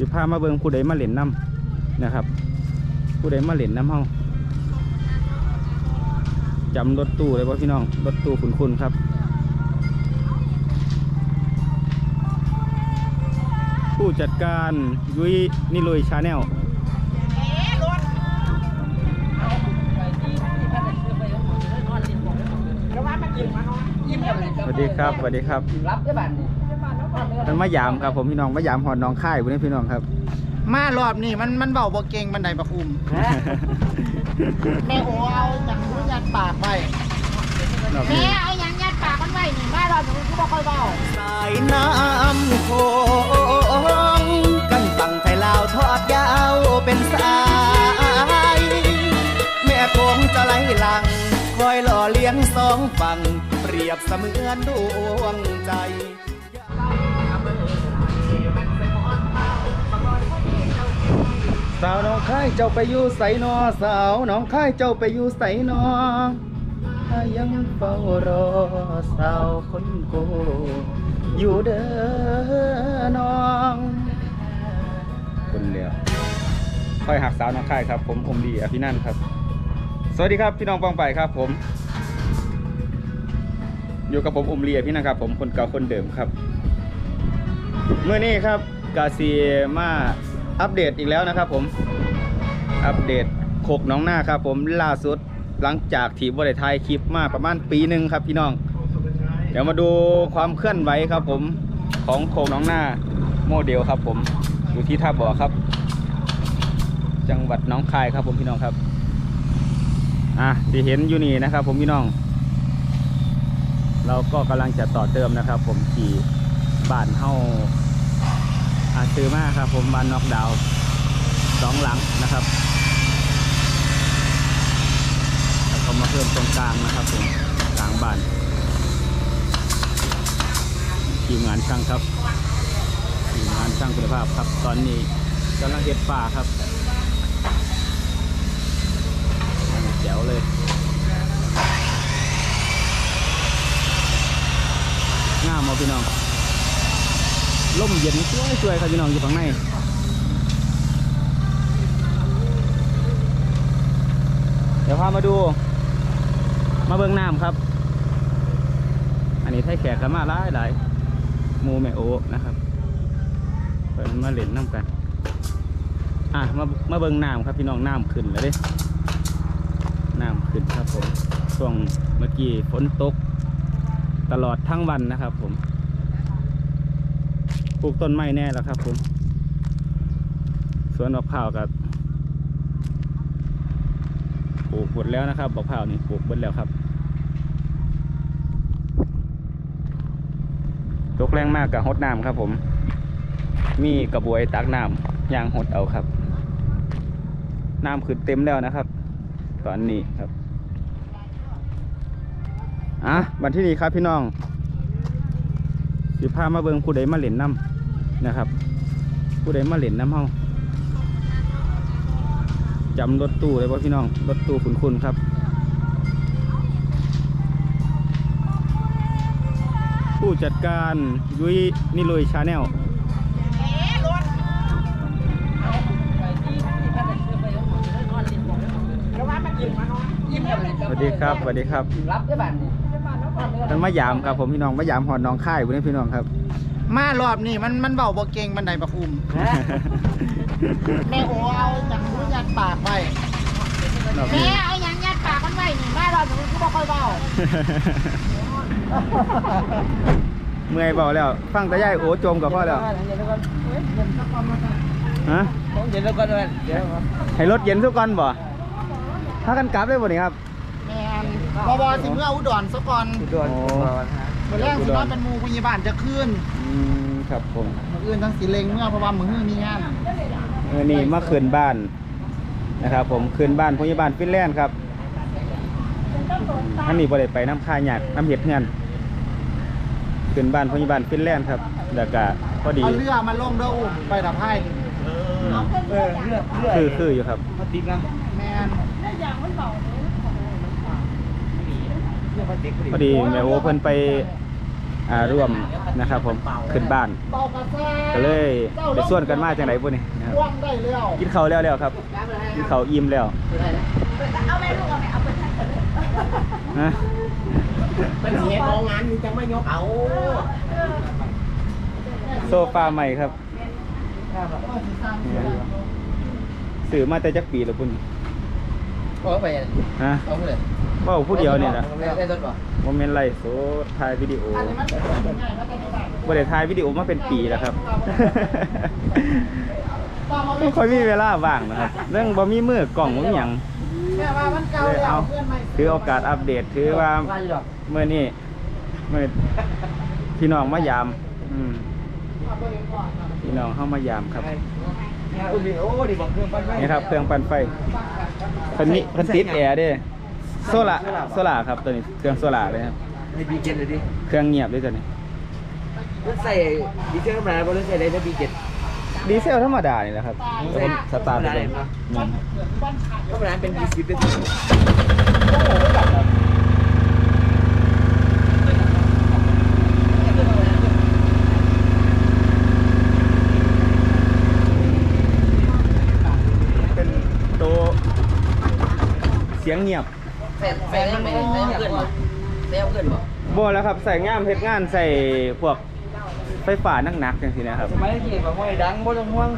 สิพามาเบิ่งผู้ใดมาเล่นน้ำนะครับ ผู้ใดมาเล่นน้ำเฮาจำรถตู้เลยว่าพี่น้องรถตู้คุณคุณครับผู้จัดการยุ้ยนิลุยชาแนลสวัสดีครับสวัสดีครับรับได้บ้านนี่ มันมายามครับผมพี่น้องมายามหอดน้องค่ายพวกนี้พี่น้องครับ มารอบนี่มันมันเบาบ่เก่งบันไดประคุมแม่โอเอาจังรู้ยัดปากไปรอบแม่นี้เอาหยังยัดปากมันไว้นี่บ้านเราถึงคือบ่ค่อยเบาสายน้ำโขงกันฝั่งไทยลาวทอดยาวเป็นสายแม่โขงจะไหลหลังคอยหล่อเลี้ยงสองฝั่งเปรียบเสมือนดวงใจ สาวน้องค่ายเจ้าไปอยู่ใสนอสาวน้องค่ายเจ้าไปอยู่ใสนอถ้ายังเฝ้ารอสาวคนโกอยู่เด้อน้องคนเหลียวค่อยหักสาวน้องค่ายครับ ผมอมดีอภินันครับ สวัสดีครับพี่น้องปองไปครับ ผม อยู่กับผมอมเลียพี่นะครับ ผมคนเก่าคนเดิมครับเมื่อนี้ครับกาซีมา อัปเดตอีกแล้วนะครับผม อัปเดตโคกน้องหน้าครับผมล่าสุดหลังจากที่บริไทยคลิปมาประมาณปีหนึ่งครับพี่น้อง เดี๋ยวมาดูความเคลื่อนไหวครับผมของโคกน้องหน้าโมเดลครับผมอยู่ที่ท่าบ่อครับ จังหวัดน้องคายครับผมพี่น้องครับอะที่เห็นอยู่นี่นะครับ ผมพี่น้อง เราก็กำลังจะต่อเติมนะครับ ผมที่บ้านเฮาอา ซื้อมาครับผมบ้านนอกดาวสองหลังนะครับแล้วก็มาเพิ่มตรงกลางนะครับผมกลางบ้านทีมงานช่างครับทีมงานช่างคุณภาพครับ ตอนนี้กำลังเก็บป่าครับแจ๋วเลยงามเอาพี่น้อง ล่มเย็นช่วยๆครับพี่น้องอยู่ข้างในเดี๋ยวพามาดู มาเบิ่งน้ำครับ อันนี้ไทยแขกกันมาหลายหลายมูแม่โอนะครับเปิดมาเล่นน้ำกันอะมามาเบิ่งน้ำครับพี่น้องน้ำขึ้นแล้วด้น้ำขึ้นครับผมช่วงเมื่อกี้ฝนตกตลอดทั้งวันนะครับผม ปลูกต้นไม้แน่แล้วครับ ผมสวนบักพร้าวกับปลูกหมดแล้วนะครับบักพร้าวนี่ปลูกหมดแล้วครับตกแรงมากกับหดน้ำครับ ผม มีกระบวยตักน้ำยางหดเอาครับ น้ำขึ้นเต็มแล้วนะครับ ตอนนี้ครับอะวันที่นี้ครับพี่น้องสิพามาเบิงผู้ใดมาเล่นน้ำ นะครับ ผู้ใดมาเล่นน้ำเฮาจำรถตู้เลยว่าพี่น้อง รถตู้คุณคุณครับ ผู้จัดการยุ้ยนิลุยชาแนลสวัสดีครับสวัสดีครับรับได้บ้านนี่มันมายามครับผมพี่น้องมายามหอดน้องค่ายพวกนี้พี่น้องครับ มารอบนี่มันมันเบาบ่เก่งบันไดประคุมแม่โอเอาจังรู้ยัดปากไปรอบแม่นี้เอาหยังยัดปากมันไว้นี่บ้านเราถึงคือบ่ค่อยเบาเมื่อยเบาแล้ว ฟังแต่ย่ายโอ้จมกับพ่อแล้วฮะผมเย็นแล้วก็ด้วยเดี๋ยวครับให้รถเย็นสักก่อนบ่ถ้ากันกลับได้บ่นี่ครับแม่นบอบอสิเมื่ออุดรซะก่อนด่วน โอ้ เมื่อแรกสิว่าเป็นหมูพยาบาลจะขึ้น อืมครับผมมื่ออื่นทั้งสีเลงเมื่อเพราะว่ามือฮื้อมีงานเมื่อนี้มาคืนบ้านนะครับ ผมคืนบ้านพยาบาลฟินแลนด์ครับท่านนี้บ่ได้ไปน้ำค่ายหยาดน้ำเห็ดเงินคืนบ้านพยาบาลฟินแลนด์ครับแล้วก็พอดีเอาเรือมาลงเด้ออุ้มไปดับไพ่เออเลือดเลือดคือคืออยู่ครับมาติ๊กนะแม่นเลือดมาติ๊กพอดีแม่โอเพิ่นไปอ่า ร่วมนะครับผมขึ้นบ้านเป่ากาแฟก็เลยไปส่วนกันมาจังไดบุนี่นะครับว่างได้แล้วกินข้าวแล้วแล้วครับกินข้าวอิ่มแล้วเอาไหมลูกเอาไหมเอาไปทานกันเลยฮะมันเสียโรงงานจังไม่ยกเอาโซฟาใหม่ครับซื้อมาแต่จักปีแล้วพุ่น โอ้ไปฮะเอาเลยเว้าผู้เดียวนี่แหละได้รถป่ะโมเมนต์ไลฟ์โซถ่ายวิดีโอบ่ได้ถ่ายวิดีโอมาเป็นปีแล้วครับไม่ค่อยมีเวลาว่างนะครับ เรื่องบ่มีมือกล่องบ่มีหยังแม่ว่ามันเก่าเลยแล้วเอาเพื่อนใหม่ถือโอกาสอัปเดตถือว่าว่าอยู่หรอกเมื่อนี้เมื่อพี่น้องมายามอืมพี่น้องเข้ามายามครับอุ้ยโอ้ดิบอกเครื่องปั้นไฟนี่ครับเครื่องปั่นไฟ เพิ่นนี่เพิ่นติดแอร์เด้โซล่าโซล่าครับตัวนี้เครื่องโซล่าเลยครับให้บีเจ็ดเลยดิเครื่องเงียบเลยตัวนี้รถใส่ดีเซลธรรมดาบนรถใส่ได้นะบีเจ็ดดีเซลธรรมดานี่แหละครับแต่ผมสตาร์ทไปเลยนั่นธรรมดาเป็นบีสิบด้วย เป็นตัว เสียงเงียบแฟนแฟนไม่ไม่ไม่เกินบ่ไม่เอาเกินบ่บ่แล้วครับใส่งามเฮ็ดงานใส่พวกไฟฟ้าหนักๆจังซี่นะครับ สมัยกี่แบบว่าดังบ่ต้องห่วง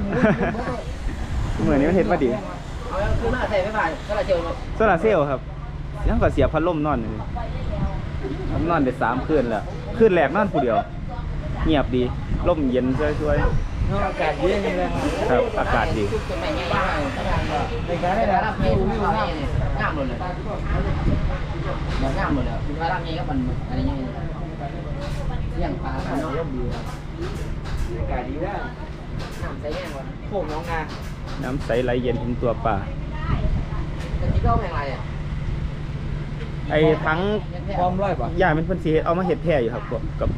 เหมือนนี้มันเฮ็ดมาดีเอาคือมาใส่ไม่ผ่านก็ละเจียวโซลาร์เซลล์ครับยังก็เสียบพัดลมนอนอยู่ผมนอนได้สามคืนแล้วคืนแรกนอนผู้เดียว เงียบดีลมเย็นช่วย อากาศเย็นเลยๆครับ อากาศดีจะไม่ง่ายในการได้รับเมนูง่ายง่ามหมดเลยง่ามหมดเลยคือว่าร่างนี้ก็มันอะไรเงี้ยเลี้ยงปลาเนาะร่มดีอากาศดีแล้วน้ำใสแห้งว่ะโค้งน้องงาน้ำใสไหลเย็นถึงตัวป่าเป็นที่ก็แพงไรอะไอ้ทั้งพร้อมร้อยป่ะย่าเป็นเพิ่นสิเฮ็ดเอามาเฮ็ดแพร่อยู่ครับพวกกับ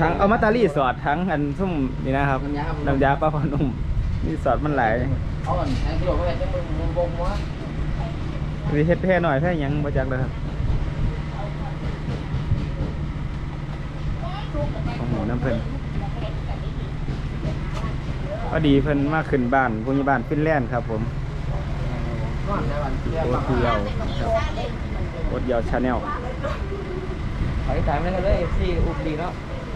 ทั้งเอามาตาลีสอดทั้งอันซุ่มนี่นะครับน้ำยาปลาพอนุ่มนี่สอดมันหลายเอาอันแทงกิโลก็ได้จะมึงมึงบงวะสิเฮ็ดแพร่หน่อยแพร่หยังบ่จักเลยครับโอ้โหน้ำเพิ่นพอดีเพิ่นมาขึ้นบ้านผู้ใหญ่บ้านฟินแลนด์ครับผมนอนในวันเที่ยวโอเทียวครับโอเทียวชาแนล ไปตามเลยเลยสี่อุบดีเนาะ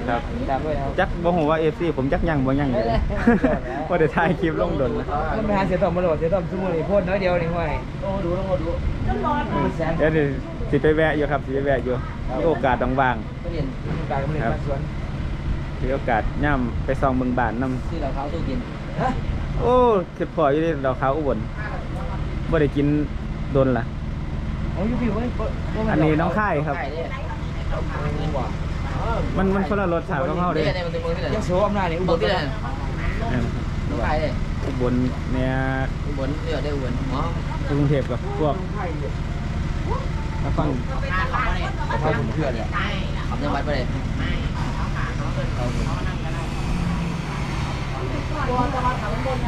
ครับตามด้วยครับจักบ่ฮู้ว่า FC ผมจักยังบ่ยังอยู่บ่ได้ถ่ายคลิปลงดนนะก็ไปหาเสียต่อมมาโหลดเสียต่อมชั่วโมงนี้โพดน้อยเดียวนี่ห้วยโอ้ดูแล้วโอ้ดูเดี๋ยวนี้สิไปแวะอยู่ครับสิไปแวะอยู่มีโอกาสว่างก็เรียนการเรียนมาสวนๆมีโอกาสย่ำไปซองเมืองบ้านนำที่เราเขาตู้กินฮะโอ้คิดพออยู่ที่ดาวขาวอุบลบ่ได้กินโดนล่ะโอ้ยพี่เว้ยอันนี้น้องค่ายครับ มันมันคนละรสชาติกับเฮาเด้ยังโชว์อำนาจนี่อุบลที่ไหนนั่นน้องค่ายเลยอุบลเนี่ยอุบลเดี๋ยวได้อุบลอ๋อกรุงเทพกับพวกมาฟังเขาผมเพื่อนเลยทำจังหวัดไปเลย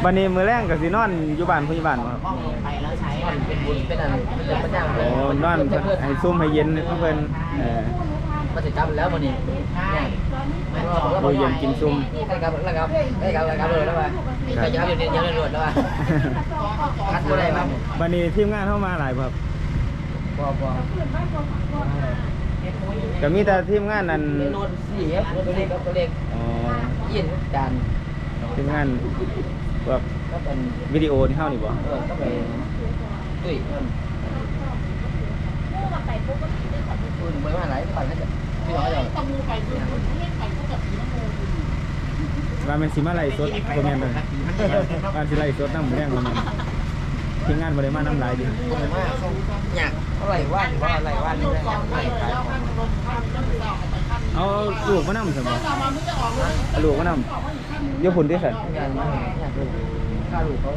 บัดนี้มื้อแรงก็สินอนอยู่บ้านผู้ใหญ่บ้านบ่ครับเป็นบุญเป็นอะไรเป็นเรื่องประจำโอ้นอนให้ซุ่มให้เย็นเพิ่นเออ มาถึงจับแล้ววันนี้โอ้เย็นกินซุ่มใช่ครับแล้วครับใช่ครับแล้วครับเลยแล้วว่าใช่ครับเดี๋ยวเดี๋ยวเดี๋ยวแล้วว่าคัดอะไรบ้างบัดนี้ทีมงานเข้ามาหลายบ่ครับพอพอก็มีแต่ทีมงานนั่นโน้ตสี่ครับตัวเล็กครับตัวเล็กอ๋อยินจานทีมงานพวกก็เป็นวิดีโอที่เฮานี่บ่เออก็ไปตุ้ย คุณไปมาหลายฝั่งนั่นจะพี่น้องจะว่ามันสิมาไล่สดบ่แม่นเลยว่าสิไล่สดนำแรงบ่แม่นทีมงานบ่ได้มานำหลายดิผมว่าอยากเท่าไหร่ว่าหรือว่าอะไรว่านี่ได้ไหร่ขายของเอาลูกมานำซั่นบ่เอาลูกมานำอยู่พุ่นติซั่นงานมาอยากดูค่าดูเขา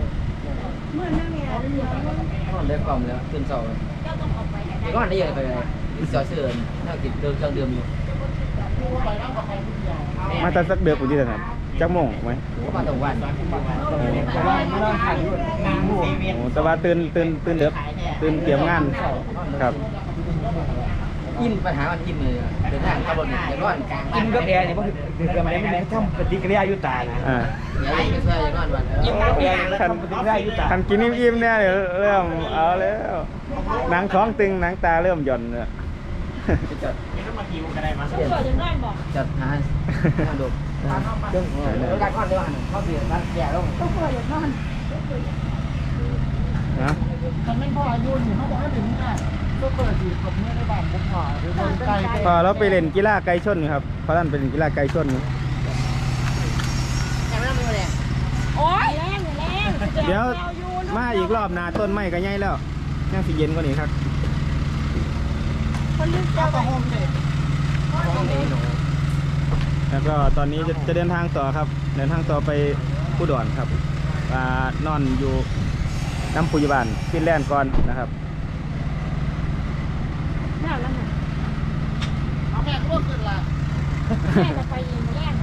นอนได้กล่อมแล้วตื่นเช้าก็ อันนี้ยังไปเลยเสือเสื่อน่ากินเดิมเครื่องเดิมอยู่มาตัดสักเดือนพุ่นติซั่นจักโมงไหมมาตะวันโอ้ไม่ต้องขันโอ้แต่ว่าตื่นตื่นตื่นเดือบตื่นเตรียมงานครับ อิ่มไปหามันอิ่มเลยเดินทางขับรถเนี่ยอย่างนอนกลางบ้านกินกับแอร์นี่บ่คือคือมันไม่ได้ทำปฏิกิริยาอยู่ตานะอ่าอย่าไปเสื้ออย่างนอนวันกินกับแอร์นี่ทำปฏิกิริยาอยู่ตาคันกินอิ่มๆเนี่ยเดี๋ยวเริ่มเอาแล้วหนังท้องตึงหนังตาเริ่มหย่อนเนี่ยจัดเปิดจะนอนบอกจัดหาหาดูเครื่องแล้วการก้อนได้ว่าข้าวเบียร์ร้านแย่ลงต้องเปิดจะนอนนะมันไม่พออายุนี่เขาบอกให้ถึงเนี่ย ก็เปิดอยู่กับเมื่อในบ้านผมขอหรือคนไกลพอเราไปเล่นกีฬาไก่ชนอยู่ครับเพราะท่านเป็นกีฬาไก่ชนอยู่อย่างนั้นมันเลยโอ๊ยแรงแรงเดี๋ยวมาอีกรอบหนาต้นไม้ก็ใหญ่แล้วยังสิเย็นกว่านี้ครับคนลืมเจ้าไปโฮมเด็กห้องนี้หนูแล้วก็ตอนนี้จะจะเดินทางต่อครับ เดินทางต่อไปผู้ดอนครับมานอนอยู่น้ำปุยบานฟินแลนด์ก่อนนะครับ แม่แล้วไงเอาแม่ก็ขึ้นละแม่จะไปยิงแย่ง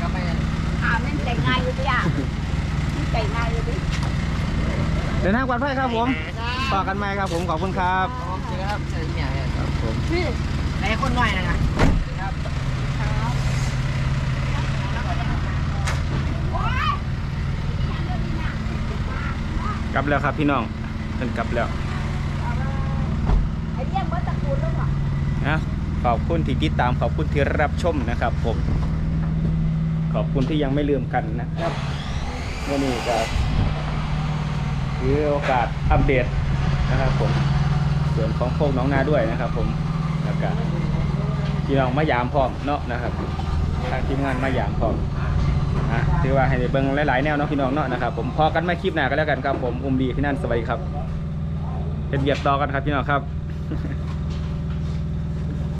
ก็ไม่ถามนั่นแต่งงานอยู่ดิอะนี่แต่งงานอยู่ดิเดินทางปลอดภัยครับผมต่อกันไหมครับผมขอบคุณครับผมเจอครับเจอเนี่ยครับผมพี่ในคนน้อยนะครับกลับแล้วครับพี่น้องเป็นกลับแล้ว ไอ้เรียกเมื่อตะกูลแล้วเหรอ นะขอบคุณที่ติดตามขอบคุณที่รับชมนะครับผม ขอบคุณที่ยังไม่ลืมกันนะครับวันนี้ก็ถือโอกาสอัปเดตนะครับผมส่วนของโคกน้องนาด้วยนะครับ ผมแล้วก็พี่น้องมายามพร้อมเนาะนะครับทางทีมงานมายามพร้อมอะถือว่าให้เบิ่งหลายๆแนวเนาะพี่น้องเนาะนะครับผมพอกันไม่คลิปหน้าก็แล้วกันครับ ผมอุ้มดีพี่นั่นสวัสดีครับเป็นเหยียบต่อกันครับพี่น้องครับ